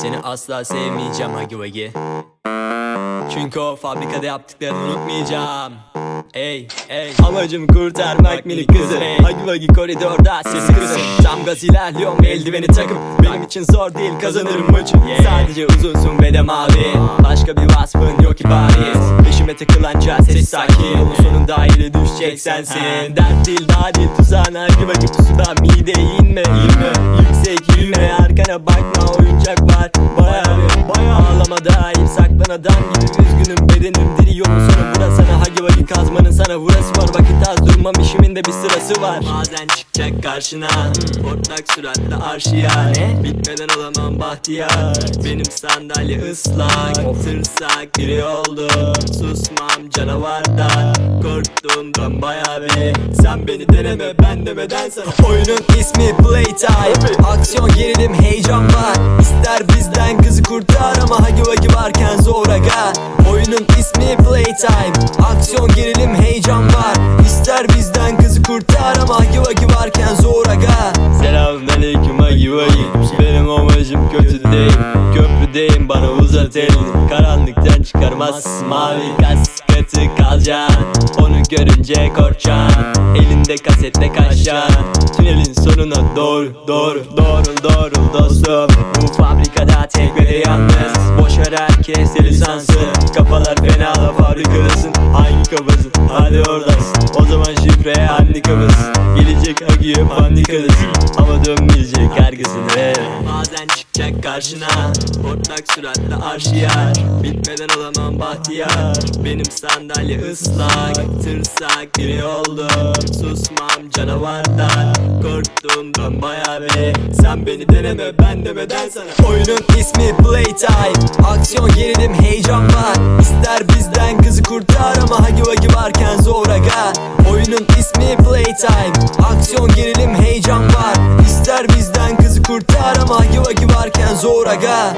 Seni asla sevmeyeceğim Hagi Vagi. Çünkü o fabrikada yaptıklarını unutmayacağım. Ey ey. Amacım kurtarmak minik kızı. Hagi Vagi koridorda sesi kısın Tam gaz ilerliyorum eldiveni takıp Benim için zor değil kazanırım maçı. Sadece uzunsun ve de mavi. Başka bir vasfın yok ki bariz Peşime takılanca ses sakin. Yolun sonunda ayrı düşecek sensin. Dert değil daha değil tuzağına Hagi Vagi pusuda mide inme inme. Yüksek yürüme arkana bakma yolun sonu burası sana Hagi Vagi kazmanın sana vurası var? Vakit az durmam işimin de bir sırası var. Bazen çıkacak karşına Ortak suratla arşiya. Bitmeden olamam bahtiyar. Benim sandalye ıslak Tırsak biri oldu. Susmam canavardan Korktuğumdan baya bir. Sen beni deneme ben demeden sana. Oyunun ismi Playtime. Aksiyon gerilim heyecan var. İster bizden kızı kurtar ama Hagi Vagi varken zor aga Oyunun ismi Playtime Aksiyon gerilim heyecan var. İster bizden kızı kurtar ama Hagi Vagi varken zor aga Selamünaleyküm Hagi Vagi Benim amacım kötü değil Köprüdeyim bana uzat elini. Karanlıktan çıkarmaz mavi kaskatı kalacaksın. Onu görünce korkacaksın. Elinde kasetle kaçacaksın. Tünelin sonuna doğru doğru doğru doğru dostum Kafalar fena la fabrikadasın Hangi kafasın hadi oradasın. O zaman şifreye handikapız Gelecek akıyor pandikadasın Ama dönmeyecek herkesin Bazen çıkacak karşına. Ortak suratla arşiyer Bitmeden olamam bahtiyar. Benim sandalye ıslak. Tırsak biri oldu. Susmam canavardan. Korktuğumdan baya bir Sen beni deneme ben demeden sana. Oyunun ismi Playtime. Aksiyon gerilim heyecan var İsmi Playtime. Aksiyon gerilim heyecan var. İster bizden kızı kurtar ama Vagi varken zor aga